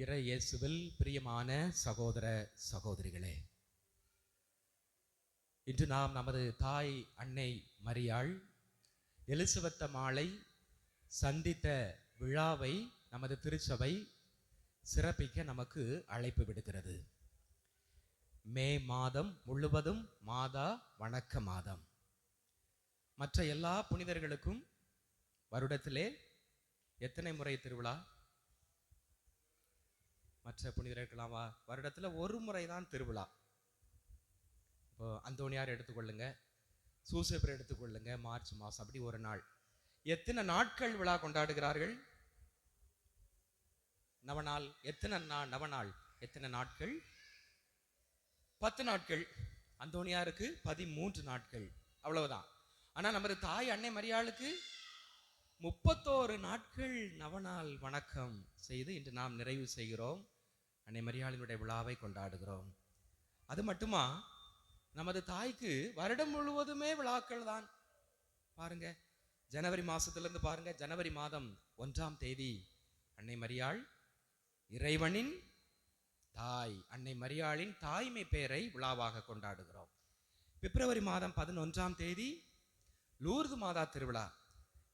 இற இயேசுவில் பிரியமான சகோதர சகோதரிகளே இன்று நாம் நமது தாய் அன்னை மரியாள் எலிசபெத்த மாலை சந்தித்த விழாவை நமது திருச்சபை சிறப்பிக்க நமக்கு அழைப்பு விடுக்கிறது. மே மாதம் முழுவதும் மாதா வணக்க மாதம். மற்ற எல்லா புனிதர்களுக்கும் வருடத்திலே எத்தனை முறை திருவிழா? மற்ற புனிதர்களாம் வா வருடத்துல ஒரு முறை தான் திருவிழா. இப்போ அந்தோணியார் எடுத்துக்கொள்ளுங்க. சூசேப்பர் எடுத்துக்கொள்ளுங்க. மார்ச் மாசம் அப்படி ஒரு நாள். எத்தனை நாட்கள் விழா கொண்டாடுகிறார்கள்? நவநாள் எத்தனை நாள் நவநாள் எத்தனை நாட்கள்? பத்து நாட்கள். அந்தோனியாருக்கு பதிமூன்று நாட்கள். அவ்வளவுதான். ஆனா நமது தாய் அன்னை மரியாளுக்கு முப்பத்தோரு நாட்கள் நவநாள் வணக்கம் செய்து இன்று நாம் நிறைவு செய்கிறோம். அன்னை மரியாளினுடைய விழாவை கொண்டாடுகிறோம். அது மட்டுமா? நமது தாய்க்கு வருடம் முழுவதுமே விழாக்கள் தான். பாருங்க ஜனவரி மாசத்துல இருந்து பாருங்க ஜனவரி மாதம் ஒன்றாம் தேதி. அன்னை மரியாள் இறைவனின் தாய் அன்னை மரியாளின் தாய்மை பெயரை விழாவாக கொண்டாடுகிறோம். பிப்ரவரி மாதம் பதினொன்றாம் தேதி லூர்து மாதா திருவிழா.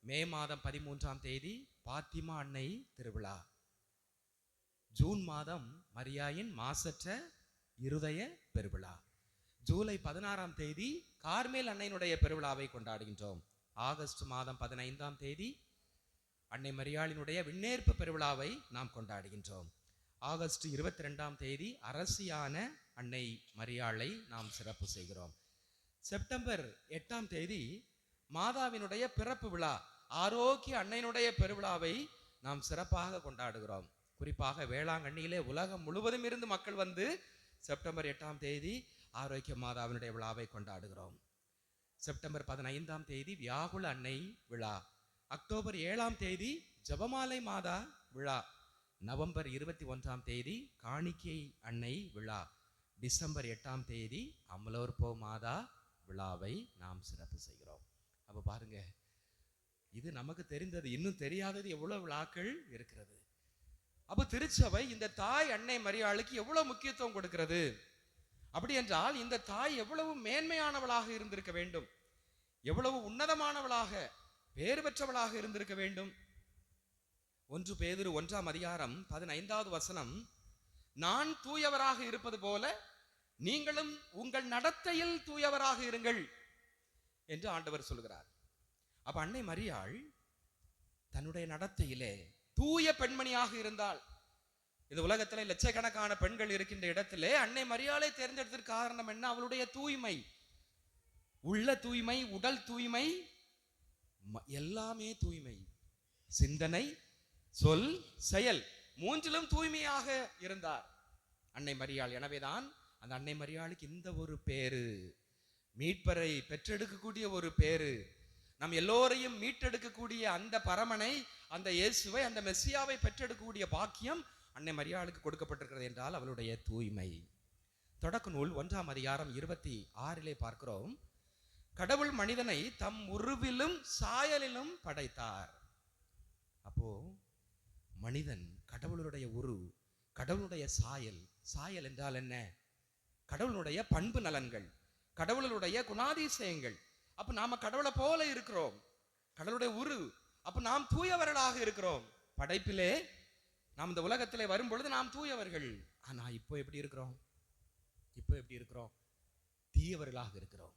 மே மாதம் பதிமூன்றாம் தேதி பாத்திமா அன்னை திருவிழா. ஜூன் மாதம் மரியாயின் மாசற்ற இருதய பெருவிழா. ஜூலை பதினாறாம் தேதி கார்மேல் அன்னையினுடைய பெருவிழாவை கொண்டாடுகின்றோம். ஆகஸ்ட் மாதம் பதினைந்தாம் தேதி அன்னை மரியாளினுடைய விண்ணேற்பு பெருவிழாவை நாம் கொண்டாடுகின்றோம். ஆகஸ்ட் இருபத்தி ரெண்டாம் தேதி அரசியான அன்னை மரியாளை நாம் சிறப்பு செய்கிறோம். செப்டம்பர் எட்டாம் தேதி மாதாவினுடைய பிறப்பு விழா. ஆரோக்கிய அன்னையினுடைய பெருவிழாவை நாம் சிறப்பாக கொண்டாடுகிறோம். குறிப்பாக வேளாங்கண்ணியிலே உலகம் முழுவதும் இருந்து மக்கள் வந்து செப்டம்பர் எட்டாம் தேதி ஆரோக்கிய மாதாவினுடைய விழாவை கொண்டாடுகிறோம். செப்டம்பர் பதினைந்தாம் தேதி வியாகுல அன்னை விழா. அக்டோபர் ஏழாம் தேதி ஜபமாலை மாதா விழா. நவம்பர் இருபத்தி ஒன்றாம் தேதி காணிக்கை அன்னை விழா. டிசம்பர் எட்டாம் தேதி அமலோற்போ மாதா விழாவை நாம் சிறப்பு செய்கிறோம். அப்போ பாருங்க இது நமக்கு தெரிந்தது இன்னும் தெரியாதது எவ்வளவு விழாக்கள் இருக்கிறது. அப்போ திருச்சபை இந்த தாய் அன்னை மரியாளுக்கு எவ்வளவு முக்கியத்துவம் கொடுக்கிறது? அப்படி என்றால் இந்த தாய் எவ்வளவு மேன்மையானவளாக இருந்திருக்க வேண்டும்? எவ்வளவு உன்னதமானவளாக பேறு பெற்றவளாக இருந்திருக்க வேண்டும்? ஒன்று பேதிரு ஒன்றாம் அதிகாரம் பதினைந்தாவது வசனம் நான் தூயவராக இருப்பது போல நீங்களும் உங்கள் நடத்தையில் தூயவராக இருங்கள் என்று ஆண்டவர் சொல்கிறார். அப்ப அன்னை மரியாள் தன்னுடைய நடத்தையிலே தூய பெண்மணியாக இருந்தால் இந்த உலகத்துல லட்சக்கணக்கான பெண்கள் இருக்கின்ற இடத்திலே அன்னை மரியாளை தேர்ந்தெடுத்ததற்கு காரணம் என்ன? அவளுடைய தூய்மை. உள்ள தூய்மை உடல் தூய்மை ம- எல்லாமே தூய்மை. சிந்தனை சொல் செயல் மூன்றிலும் தூய்மையாக இருந்தார். அன்னை மரியாள். எனவேதான் அந்த அன்னை மரியாளுக்கு இந்த ஒரு பேரு. மீட்பரை பெற்றெடுக்கக்கூடிய ஒரு பேரு. நம் எல்லோரையும் மீட்டெடுக்கக்கூடிய அந்த பரமனை அந்த இயேசுவை அந்த மெஸ்ஸியாவை பெற்றெடுக்கக்கூடிய பாக்கியம் அன்னை மரியாளுக்கு கொடுக்கப்பட்டிருக்கிறது என்றால் அவளுடைய தூய்மை. தொடக்க நூல் ஒன்றாம் அதிகாரம் இருபத்தி ஆறிலே பார்க்கிறோம். கடவுள் மனிதனை தம் உருவிலும் சாயலிலும் படைத்தார். அப்போ மனிதன் கடவுளுடைய உரு கடவுளுடைய சாயல் சாயல் என்றால் என்ன? கடவுளுடைய பண்பு நலன்கள் கடவுளுடைய குணாதிசயங்கள் அப்ப நாம கடவுளை போல இருக்கிறோம். கடவுளுடைய உரு. அப்ப நாம் தூயவர்களாக இருக்கிறோம். படைப்பிலே நாம் இந்த உலகத்திலே வரும் பொழுது நாம் தூயவர்கள். ஆனா இப்போ எப்படி இருக்கிறோம்? இப்போ எப்படி இருக்கிறோம்? தீயவர்களாக இருக்கிறோம்.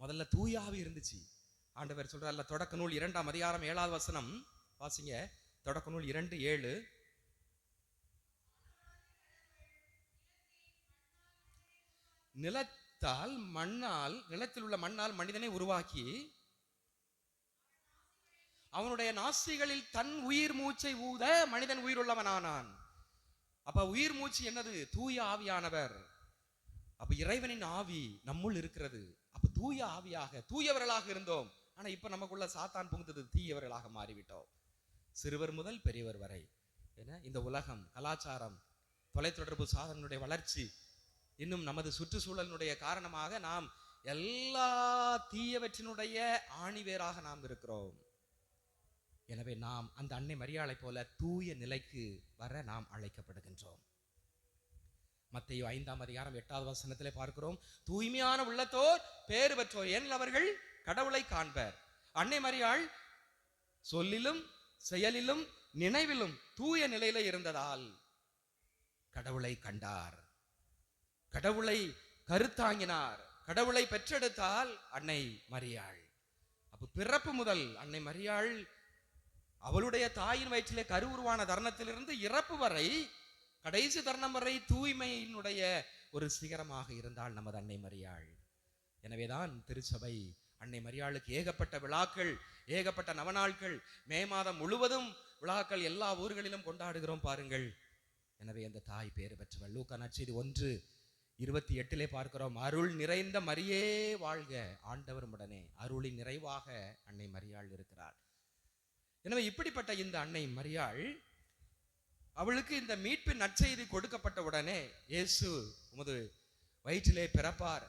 முதல்ல தூயாவே இருந்துச்சு. ஆண்டவர் சொல்றாருல தொடக்க நூல் இரண்டாம் அதிகாரம் ஏழாவது வசனம். வாசிங்க. தொடக்க நூல் இரண்டு ஏழு. நிலத்தால் மண்ணால் நிலத்தில் உள்ள மண்ணால் மனிதனை உருவாக்கி அவனுடைய நாசிகளில் தன் உயிர் மூச்சை ஊத மனிதன் உயிருள்ளவனானான். அப்ப உயிர் மூச்சு என்னது? தூய ஆவியானவர். அப்ப இறைவனின் ஆவி நம்முள் இருக்கிறது. அப்ப தூய ஆவியாக தூயவர்களாக இருந்தோம். ஆனா இப்ப நமக்குள்ள சாத்தான் புகுந்தது தீயவர்களாக மாறிவிட்டோம். சிறுவர் முதல் பெரியவர் வரை. என இந்த உலகம் கலாச்சாரம் தொலைத்தொடர்பு சாதனங்களுடைய வளர்ச்சி இன்னும் நமது சுற்றுச்சூழலினுடைய காரணமாக நாம் எல்லா தீயவற்றினுடைய ஆணிவேராக நாம் இருக்கிறோம். எனவே நாம் அந்த அன்னை மரியாளை போல தூய நிலைக்கு வர நாம் அழைக்கப்படுகின்றோம். மத்தையோ ஐந்தாம் அதிகாரம் எட்டாவது வசனத்திலே பார்க்கிறோம் தூய்மையான உள்ளத்தோர் பேறு பெற்றோர். ஏன் அவர்கள் கடவுளை காண்பர். அன்னை மரியாள் சொல்லிலும் செயலிலும் நினைவிலும் தூய நிலையில இருந்ததால் கடவுளை கண்டார். கடவுளை கருத்தாங்கினார். கடவுளை பெற்றெடுத்தால் அன்னை மரியாள். அப்ப பிறப்பு முதல் அன்னை மரியாள் அவளுடைய தாயின் வயிற்றிலே கரு உருவான தருணத்திலிருந்து இறப்பு வரை கடைசி தருணம் வரை தூய்மையினுடைய ஒரு சிகரமாக இருந்தால் நமது அன்னை மரியாள். எனவேதான் திருச்சபை அன்னை மரியாளுக்கு ஏகப்பட்ட விழாக்கள் ஏகப்பட்ட நவநாட்கள் மே மாதம் முழுவதும் விழாக்கள் எல்லா ஊர்களிலும் கொண்டாடுகிறோம் பாருங்கள். எனவே அந்த தாய் பேறு பெற்றவள். லூக்கா இது ஒன்று இருபத்தி எட்டிலே பார்க்கிறோம். அருள் நிறைந்த மரியே வாழ்க. ஆண்டவர் உடனே அருளின் நிறைவாக அன்னை மரியாள் இருக்கிறாள். எனவே இப்படிப்பட்ட இந்த அன்னை மரியாள் அவளுக்கு இந்த மீட்பின் நற்செய்தி கொடுக்கப்பட்ட உடனே இயேசு உமது வயிற்றிலே பிறப்பார்.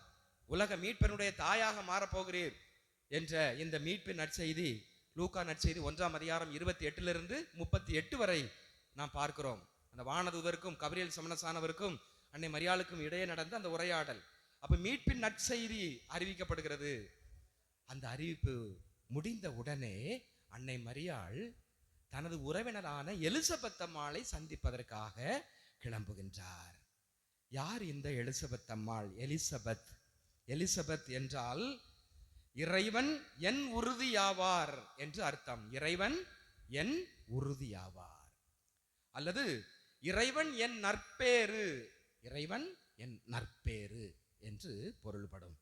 உலக மீட்பனுடைய தாயாக மாறப்போகிறீர் என்ற இந்த மீட்பின் நற்செய்தி லூக்கா நற்செய்தி ஒன்றாம் அதிகாரம் இருபத்தி எட்டிலிருந்து முப்பத்தி எட்டு வரை நாம் பார்க்கிறோம். அந்த வானதூதருக்கும் கபிரியல் சமணசானவருக்கும் அன்னை மரியாளுக்கும் இடையே நடந்த அந்த உரையாடல். அப்ப மீட்பின் நற்செய்தி அறிவிக்கப்படுகிறது. அந்த அறிவிப்பு முடிந்த உடனே அன்னை மரியாள் தனது உறவினரான எலிசபெத் அம்மாளை சந்திப்பதற்காக கிளம்புகின்றார். யார் இந்த எலிசபெத் அம்மாள்? எலிசபெத். எலிசபெத் என்றால் இறைவன் என் உறுதியாவார் என்று அர்த்தம். இறைவன் என் உறுதியாவார் அல்லது இறைவன் என் நற்பேறு இறைவன் என் நற்பேறு என்று பொருள்படும்.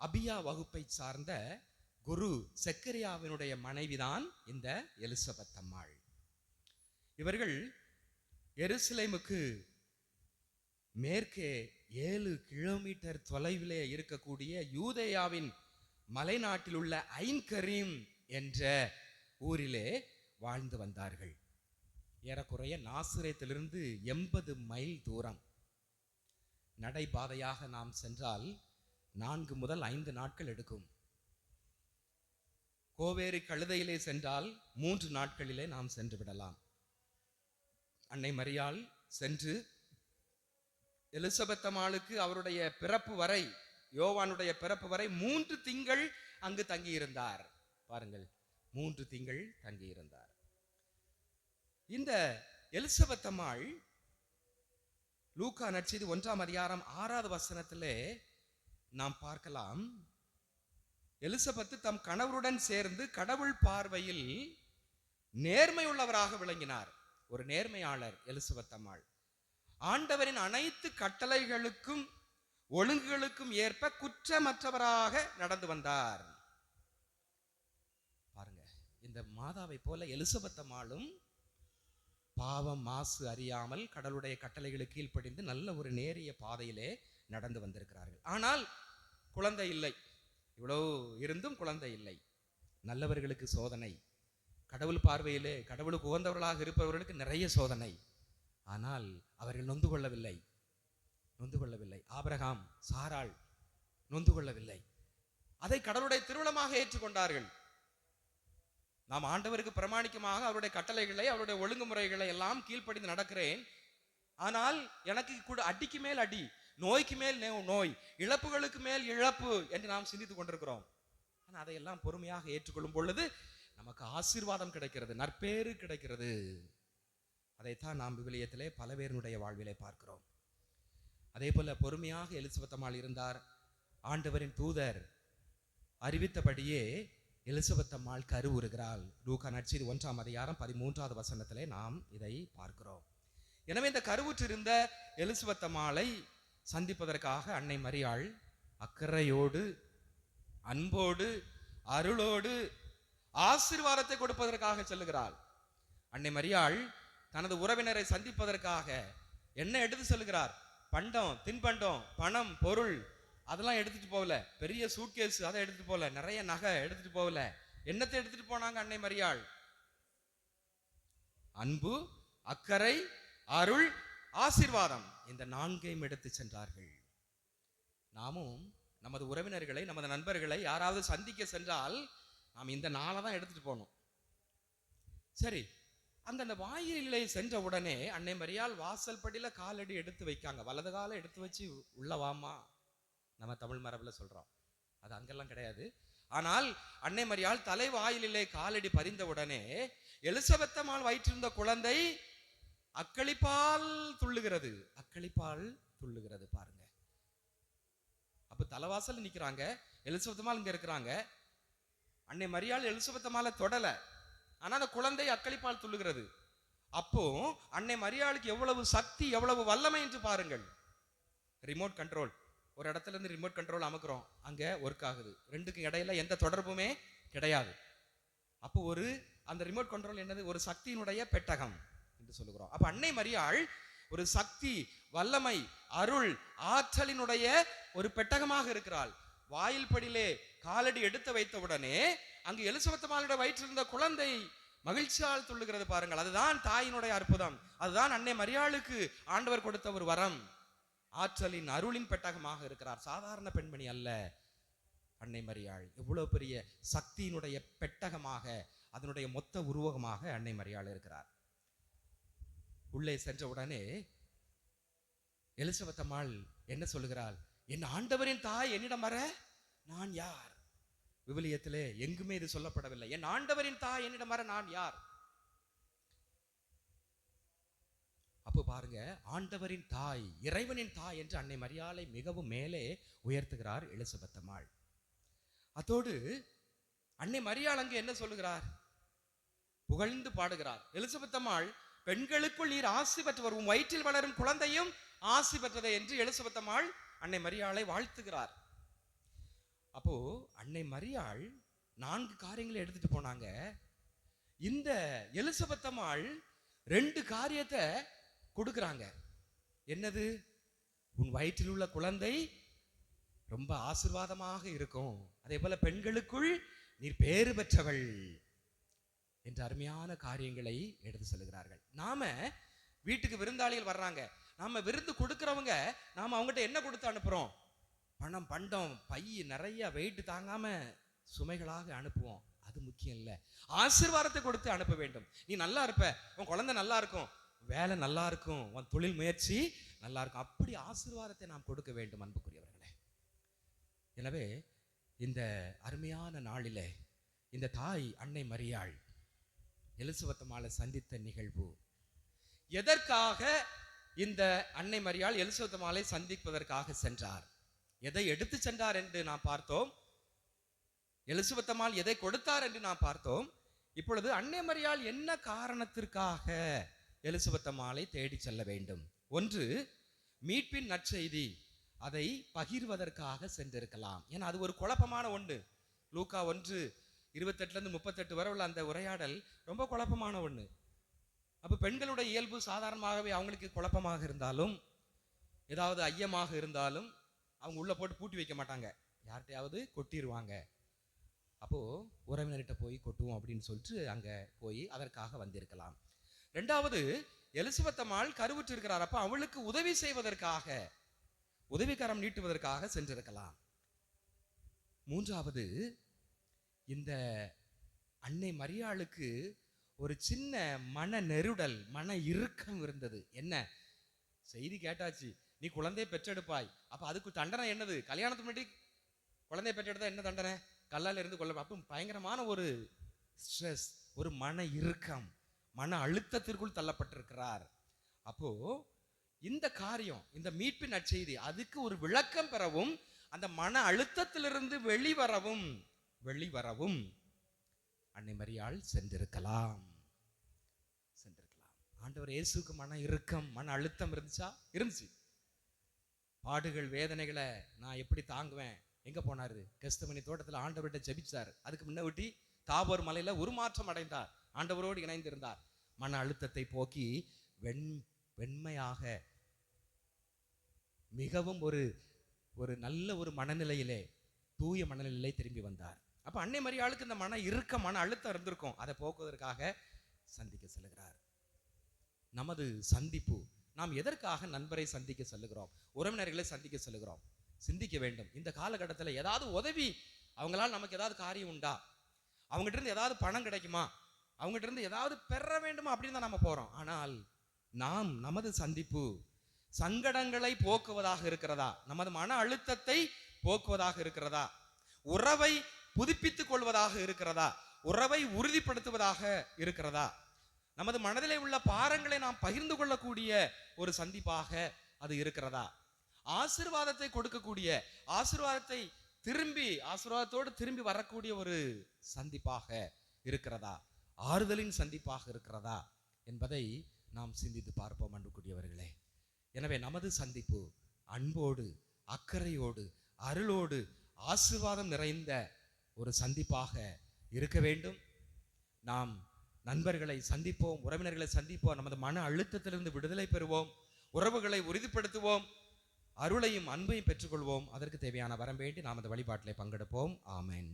அபியா வகுப்பை சார்ந்த குரு செக்கரியாவினுடைய மனைவிதான் இந்த எலிசபெத் அம்மாள். இவர்கள் எருசலேமுக்கு மேற்கே ஏழு கிலோமீட்டர் தொலைவிலே இருக்கக்கூடிய யூதேயாவின் மலைநாட்டில் உள்ள ஐன்கரீம் என்ற ஊரிலே வாழ்ந்து வந்தார்கள். ஏறக்குறைய நாசிரியத்திலிருந்து எண்பது மைல் தூரம். நடைபாதையாக நாம் சென்றால் நான்கு முதல் ஐந்து நாட்கள் எடுக்கும். கோவேரி கழுதையிலே சென்றால் மூன்று நாட்களிலே நாம் சென்று விடலாம். அன்னை மரியாள் சென்று எலிசபெத்தமாளுக்கு அவருடைய பிறப்பு வரை யோவானுடைய பிறப்பு வரை மூன்று திங்கள் அங்கு தங்கியிருந்தார். பாருங்கள் மூன்று திங்கள் தங்கியிருந்தார். இந்த எலிசபெத் அம்மாள் லூக்கா நற்செய்தி ஒன்றாம் அதிகாரம் ஆறாவது வசனத்திலே நாம் பார்க்கலாம். எலிசபெத்து தம் கணவருடன் சேர்ந்து கடவுள் பார்வையில் நேர்மையுள்ளவராக விளங்கினார். ஒரு நேர்மையாளர் எலிசபெத் அம்மாள். ஆண்டவரின் அனைத்து கட்டளைகளுக்கும் ஒழுங்குகளுக்கும் ஏற்ப குற்றமற்றவராக நடந்து வந்தார். பாருங்க இந்த மாதாவை போல எலிசபெத் பாவம் மாசு அறியாமல் கடலுடைய கட்டளைகளுக்கு கீழ்ப்படிந்து நல்ல ஒரு நேரிய பாதையிலே நடந்து வந்திருக்கிறார்கள். ஆனால் குழந்தை இல்லை. இவ்வளோ இருந்தும் குழந்தை இல்லை. நல்லவர்களுக்கு சோதனை. கடவுள் பார்வையிலே கடவுளுக்கு உகந்தவர்களாக இருப்பவர்களுக்கு நிறைய சோதனை. ஆனால் அவர்கள் நொந்து கொள்ளவில்லை. நொந்து கொள்ளவில்லை. ஆபரகாம் சாராள் நொந்து கொள்ளவில்லை. அதை கடவுளுடைய திருவிழமாக ஏற்றுக்கொண்டார்கள். நாம் ஆண்டவருக்கு பிரமாணிக்கமாக அவருடைய கட்டளைகளை அவருடைய ஒழுங்குமுறைகளை எல்லாம் கீழ்ப்படிந்து நடக்கிறேன். ஆனால் எனக்கு கூட அடிக்கு மேல் அடி நோய்க்கு மேல் நோ- நோய் இழப்புகளுக்கு மேல் இழப்பு என்று நாம் சிந்தித்துக் கொண்டிருக்கிறோம். ஆனால் அதையெல்லாம் பொறுமையாக ஏற்றுக்கொள்ளும் பொழுது நமக்கு ஆசீர்வாதம் கிடைக்கிறது நற்பேறு கிடைக்கிறது. அதைத்தான் நாம் விவிலியத்திலே பல பேருடைய வாழ்விலே பார்க்கிறோம். அதே போல பொறுமையாக எலிசபெத்தம்மாள் இருந்தார். ஆண்டவரின் தூதர் அறிவித்தபடியே எலிசபெத் அம்மாள் கருவுறுகிறாள். லூக்கா நற்செய்தி ஒன்றாம் அதிகாரம் பதிமூன்றாவது வசனத்திலே நாம் இதை பார்க்கிறோம். எனவே இந்த கருவுற்றிருந்த எலிசபெத் அம்மாளை சந்திப்பதற்காக அன்னை மரியாள் அக்கறையோடு அன்போடு அருளோடு ஆசிர்வாதத்தை கொடுப்பதற்காக செல்லுகிறாள். அன்னை மரியாள் தனது உறவினரை சந்திப்பதற்காக என்ன எடுத்து செல்கிறார் பண்டம் தின்பண்டம் பணம் பொருள் அதெல்லாம் எடுத்துட்டு போகல. பெரிய சூட்கேஸ் அதை எடுத்துட்டு போகல. நிறைய நகை எடுத்துட்டு போகல. என்னத்தை எடுத்துட்டு போனாங்க அன்னை மரியாள்? அன்பு அக்கறை அருள் ஆசீர்வாதம். இந்த நான்கையும் எடுத்து சென்றார்கள். நாமும் நமது உறவினர்களை நமது நண்பர்களை யாராவது சந்திக்க சென்றால் நாம் இந்த நாளை தான் எடுத்துட்டு போகணும். சரி அந்த அந்த வாயிலை சென்ற உடனே அன்னை மரியால் வாசல் படியில காலடி எடுத்து வைக்காங்க. வலது காலை எடுத்து வச்சு உள்ள வாமா நம்ம தமிழ் மரபுல சொல்றோம். அது அங்கெல்லாம் கிடையாது. ஆனால் அன்னை மரியாள் தலை வாயிலிலே காலடி பதிந்த உடனே எலிசபெத்தமால் வயிற்றிருந்த குழந்தை அக்களிப்பால் துள்ளுகிறது. அக்களிப்பால் துள்ளுகிறது பாருங்க. அப்ப தலைவாசல் நிக்கிறாங்க. எலிசபெத்தமால் இங்க இருக்கிறாங்க. அன்னை மரியாள் எலிசபெத்தமால தொடல. ஆனா அந்த குழந்தை அக்களிப்பால் துள்ளுகிறது. அப்போ அன்னை மரியாளுக்கு எவ்வளவு சக்தி எவ்வளவு வல்லமை என்று பாருங்கள். Remote control. ஒரு இடத்துல இருந்து ரிமோட் கண்ட்ரோல் அமுக்குறோம் அங்கே ஒர்க் ஆகுது. ரெண்டுக்கும் இடையில எந்த தொடர்புமே கிடையாது. அப்போ ஒரு அந்த ரிமோட் கண்ட்ரோல் என்னது? ஒரு சக்தியினுடைய பெட்டகம் என்று சொல்லுகிறோம். அப்போ அன்னை மரியாள் ஒரு சக்தி வல்லமை அருள் ஆற்றலினுடைய ஒரு பெட்டகமாக இருக்கிறாள். வாயில் படியிலே காலடி எடுத்து வைத்த உடனே அங்கு எலிசபெத்தமாளுடைய வயிற்றிருந்த குழந்தை மகிழ்ச்சியால் துள்ளுகிறது பாருங்கள். அதுதான் தாயினுடைய அற்புதம். அதுதான் அன்னை மரியாளுக்கு ஆண்டவர் கொடுத்த ஒரு வரம். ஆற்றலின் அருளின் பெட்டகமாக இருக்கிறார். சாதாரண பெண்மணி அல்ல. அன்னை மரியாள் எவ்வளவு பெரிய சக்தியினுடைய பெட்டகமாக அதனுடைய மொத்த உருவகமாக அன்னை மரியாள் இருக்கிறார். உள்ளே சென்ற உடனே எலிசபெத் அம்மாள் என்ன சொல்லுகிறாள்? என் ஆண்டவரின் தாய் என்னிடம் வர? நான் யார்? விவிலியத்திலே எங்குமே இது சொல்லப்படவில்லை. என் ஆண்டவரின் தாய் என்னிடம் வர நான் யார் அப்போ பாருங்க ஆண்டவரின் தாய் இறைவனின் தாய் என்று அன்னை மரியாளை மிகவும் மேலே உயர்த்துகிறார் எலிசபெத்தம்மாள் அதோடு அன்னை மரியாள் அங்கு என்ன சொல்லுகிறார்? புகழ்ந்து பாடுகிறார். எலிசபெத்தம்மாள் பெண்களுக்குள் நீர் ஆசி பெற்றவர் உன் வயிற்றில் வளரும் குழந்தையும் ஆசி பெற்றதை என்று எலிசபெத்தம்மாள் அன்னை மரியாளை வாழ்த்துகிறார். அப்போ அன்னை மரியாள் நான்கு காரியங்களை எடுத்துட்டு போனாங்க. இந்த எலிசபெத்தம்மாள் ரெண்டு காரியத்தை கொடுக்குறாங்க. என்னது? உன் வயிற்றில் உள்ள குழந்தை ரொம்ப ஆசிர்வாதமாக இருக்கும். அதே போல பெண்களுக்குள் நீர் பேறு பெற்றவள் என்ற அருமையான காரியங்களை எடுத்து செல்கிறார்கள் நாம வீட்டுக்கு விருந்தாளிகள் வர்றாங்க. நாம விருந்து கொடுக்கறவங்க நாம அவங்ககிட்ட என்ன கொடுத்து அனுப்புறோம்? பணம் பண்டம் பை நிறைய வெயிட் தாங்காம சுமைகளாக அனுப்புவோம். அது முக்கியம் இல்லை. ஆசிர்வாதத்தை கொடுத்து அனுப்ப வேண்டும். நீ நல்லா இருப்ப. உன் குழந்தை நல்லா இருக்கும். வேலை நல்லா இருக்கும் உன் தொழில் முயற்சி நல்லா இருக்கும் அப்படி ஆசீர்வாதத்தை நாம் கொடுக்க வேண்டும் அன்புக்குரியவர்களே. எனவே இந்த அருமையான நாளிலே இந்த தாய் அன்னை மரியாள் எலிசபெத் சந்தித்த நிகழ்வு எதற்காக இந்த அன்னை மரியாள் எலிசபெத் சந்திப்பதற்காக சென்றார்? எதை எடுத்து சென்றார் என்று நாம் பார்த்தோம். எலிசபெத் எதை கொடுத்தார் என்று நாம் பார்த்தோம். இப்பொழுது அன்னை மரியாள் என்ன காரணத்திற்காக எலிசபெத் அம்மாளை தேடி செல்ல வேண்டும். ஒன்று மீட்பின் நற்செய்தி அதை பகிர்வதற்காக சென்றிருக்கலாம். ஏன்னா அது ஒரு குழப்பமான ஒன்று. லூக்கா ஒன்று இருபத்தெட்டுலேருந்து முப்பத்தெட்டு வரை உள்ள அந்த உரையாடல் ரொம்ப குழப்பமான ஒன்று. அப்போ பெண்களுடைய இயல்பு சாதாரணமாகவே அவங்களுக்கு குழப்பமாக இருந்தாலும் ஏதாவது ஐயமாக இருந்தாலும் அவங்க உள்ளே போட்டு பூட்டி வைக்க மாட்டாங்க. யார்கிட்டயாவது கொட்டிடுவாங்க அப்போது உறவினர்கிட்ட போய் கொட்டுவோம் அப்படின்னு சொல்லிட்டு அங்கே போய் அதற்காக வந்திருக்கலாம். ரெண்டாவது எலிசபெத்தம்மாள் கருவுற்று இருக்கிறார் அப்ப அவளுக்கு உதவி செய்வதற்காக உதவிக்கரம் நீட்டுவதற்காக சென்றிருக்கலாம். மூன்றாவது இந்த அன்னை மரியாளுக்கு ஒரு சின்ன மன நெருடல் மன இறுக்கம் இருந்தது. என்ன? செய்தி கேட்டாச்சு. நீ குழந்தையை பெற்றெடுப்பாய். அப்ப அதுக்கு தண்டனை என்னது? கல்யாணத்துக்கு முன்னாடி குழந்தையை பெற்றெடுத்தா என்ன தண்டனை? கல்லால் இருந்து கொள்ள அப்போ பயங்கரமான ஒரு ஸ்ட்ரெஸ் ஒரு மன இறுக்கம். மன அழுத்தத்திற்குள் தள்ளப்பட்டிருக்கிறார். அப்போ இந்த காரியம் இந்த மீட்பின் நற்செய்தி அதுக்கு ஒரு விளக்கம் பெறவும் அந்த மன அழுத்தத்திலிருந்து வெளிவரவும் வெளிவரவும் அன்னை மரியாள் சென்றிருக்கலாம். சென்றிருக்கலாம். ஆண்டவர் இயேசுக்கு மன இறுக்கம் மன அழுத்தம் இருந்துச்சா? இருந்துச்சு. பாடுகள் வேதனைகளை நான் எப்படி தாங்குவேன்? எங்க போனார்? கெஸ்தமணி தோட்டத்துல ஆண்டவர்கிட்ட ஜெபிச்சார். அதுக்கு முன்னாடி தாபோர் மலையில உருமாற்றம் அடைந்தார். ஆண்டவரோடு இணைந்திருந்தார். மன அழுத்தத்தை போக்கி வெண் வெண்மையாக மிகவும் ஒரு ஒரு நல்ல ஒரு மனநிலையிலே தூய மனநிலையிலே திரும்பி வந்தார். அப்ப அன்னை மரியாளுக்கு இந்த மன இறுக்க மன அழுத்தம் இருந்திருக்கும். அதை போக்குவதற்காக சந்திக்க செல்கிறார். நமது சந்திப்பு நாம் எதற்காக நண்பரை சந்திக்க செல்லுகிறோம்? உறவினர்களை சந்திக்க செல்லுகிறோம். சிந்திக்க வேண்டும். இந்த காலகட்டத்தில் ஏதாவது உதவி அவங்களால நமக்கு ஏதாவது காரியம் உண்டா? அவங்ககிட்ட இருந்து ஏதாவது பணம் கிடைக்குமா? அவங்ககிட்ட இருந்து ஏதாவது பெற வேண்டுமா அப்படின்னு தான் நம்ம போறோம். ஆனால் நாம் நமது சந்திப்பு சங்கடங்களை போக்குவதாக இருக்கிறதா? நமது மன அழுத்தத்தை போக்குவதாக இருக்கிறதா? உறவை புதுப்பித்துக் கொள்வதாக இருக்கிறதா? உறவை உறுதிப்படுத்துவதாக இருக்கிறதா? நமது மனதிலே உள்ள பாரங்களை நாம் பகிர்ந்து கொள்ளக்கூடிய ஒரு சந்திப்பாக அது இருக்கிறதா? ஆசிர்வாதத்தை கொடுக்கக்கூடிய ஆசிர்வாதத்தை திரும்பி ஆசீர்வாதத்தோடு திரும்பி வரக்கூடிய ஒரு சந்திப்பாக இருக்கிறதா? ஆறுதலின் சந்திப்பாக இருக்கிறதா என்பதை நாம் சிந்தித்து பார்ப்போம் அன்புக்குரியவர்களே. எனவே நமது சந்திப்பு அன்போடு அக்கறையோடு அருளோடு ஆசீர்வாதம் நிறைந்த ஒரு சந்திப்பாக இருக்க வேண்டும். நாம் நண்பர்களை சந்திப்போம் உறவினர்களை சந்திப்போம் நமது மன அழுத்தத்திலிருந்து விடுதலை பெறுவோம் உறவுகளை உறுதிப்படுத்துவோம் அருளையும் அன்பையும் பெற்றுக்கொள்வோம். அதற்கு தேவையான வரம் வேண்டி நாம் அந்த வழிபாட்டிலே பங்கெடுப்போம். ஆமேன்.